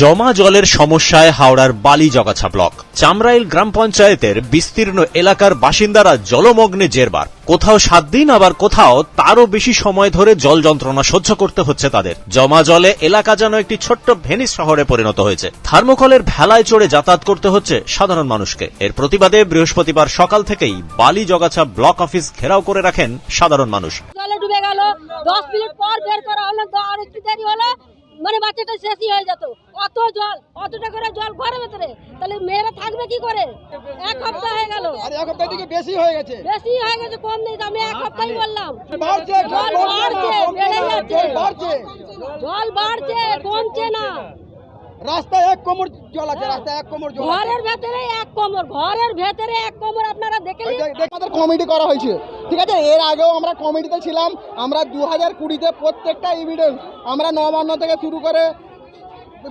জমা জলের সমস্যায় হাওড়ার বালি জগাছা ব্লক। চামরাইল গ্রাম পঞ্চায়েতের বিস্তীর্ণ এলাকার বাসিন্দারা জলমগ্নে জেরবার। কোথাও সাত দিন, আবার কোথাও তারও বেশি সময় ধরে জল যন্ত্রণা সহ্য করতে হচ্ছে তাদের। জমা জলে এলাকা যেন একটি ছোট্ট ভেনিস শহরে পরিণত হয়েছে। থার্মোকলের ভেলায় চড়ে যাতায়াত করতে হচ্ছে সাধারণ মানুষকে। এর প্রতিবাদে বৃহস্পতিবার সকাল থেকেই বালি জগাছা ব্লক অফিস ঘেরাও করে রাখেন সাধারণ মানুষ। জলে ডুবে গেল, দশ মিনিট পর বের করা হলো মানে বাচ্চাটা শেষই হয়ে যেত। অত জল অতটা করে জল ঘরের ভেতরে। তাহলে মেয়েরা থাকবে কি করে? এক সপ্তাহ হয়ে গেল। আর এক সপ্তাহ থেকে বেশি হয়ে গেছে। বেশি হয়ে গেছে কম নেই আমি এক সপ্তাহই বললাম। বাড়ছে জল বাড়ছে বেড়ে যাচ্ছে। জল বাড়ছে। জল বাড়ছে কমছে না। রাস্তায় এক কোমর জল আছে রাস্তায় এক কোমর জল ঘরের ভেতরে এক কোমর ঘরের ভেতরে এক কোমর আপনারা দেখ, আমাদের কমিটি করা হয়েছে। ঠিক আছে, এর আগেও আমরা কমিটিতে ছিলাম। আমরা দু হাজার কুড়িতে প্রত্যেকটা ইভিডেন্স আমরা নবান্ন থেকে শুরু করে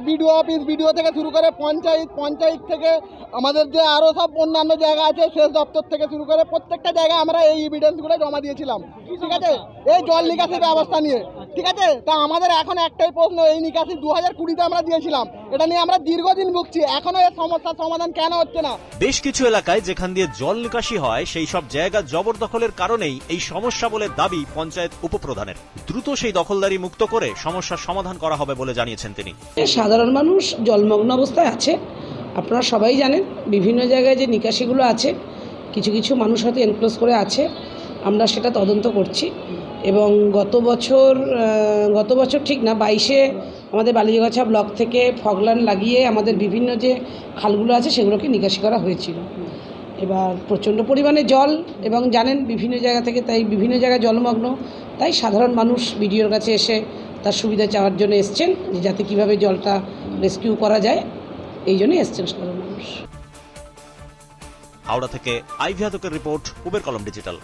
বিডিও অফিস বিডিও থেকে শুরু করে পঞ্চায়েত পঞ্চায়েত থেকে আমাদের যে আরও সব অন্যান্য জায়গা আছে সেচ দপ্তর থেকে শুরু করে প্রত্যেকটা জায়গায় আমরা এই এভিডেন্সগুলো জমা দিয়েছিলাম। ঠিক আছে? এই জল নিকাশি ব্যবস্থা নিয়ে। ঠিক আছে? তা আমাদের এখন একটাই প্রশ্ন এই নিকাশি দু হাজার কুড়িতে আমরা দিয়েছিলাম। এটা নিয়ে আমরা দীর্ঘদিন ভুগছি। এখনও এর সমস্যার সমাধান কেন হচ্ছে না? বেশ কিছু এলাকায় যেখান দিয়ে জল নিকাশি হয় সেই সব জায়গা জবরদখলের কারণেই এই সমস্যা বলে দাবি পঞ্চায়েত উপপ্রধানের। দ্রুত সেই দখলদারি মুক্ত করে সমস্যার সমাধান করা হবে বলে জানিয়েছেন তিনি। সাধারণ মানুষ, জলমগ্ন অবস্থায় আছে। আপনারা সবাই জানেন, বিভিন্ন জায়গায় যে নিকাশিগুলো আছে, কিছু কিছু মানুষ হয়তো এনক্লোজ করে আছে। আমরা সেটা তদন্ত করছি এবং গত বছর গত বছর ঠিক না, বাইশে আমাদের বালিয়াগাছা ব্লক থেকে ফগলান লাগিয়ে আমাদের বিভিন্ন যে খালগুলো আছে, সেগুলোকে নিকাশি করা হয়েছিল। এবার প্রচণ্ড পরিমাণে জল এবং জানেন বিভিন্ন জায়গা থেকে তাই বিভিন্ন জায়গায় জলমগ্ন, তাই সাধারণ মানুষ বিডিওর কাছে এসে তার সুবিধা চাওয়ার জন্য এসছেন যে যাতে কীভাবে জলটা রেস্কিউ করা যায়, এই জন্য এসছেন সাধারণ মানুষ। হাওড়া থেকে আইভিয়াদকের রিপোর্ট, উবের কলম ডিজিটাল।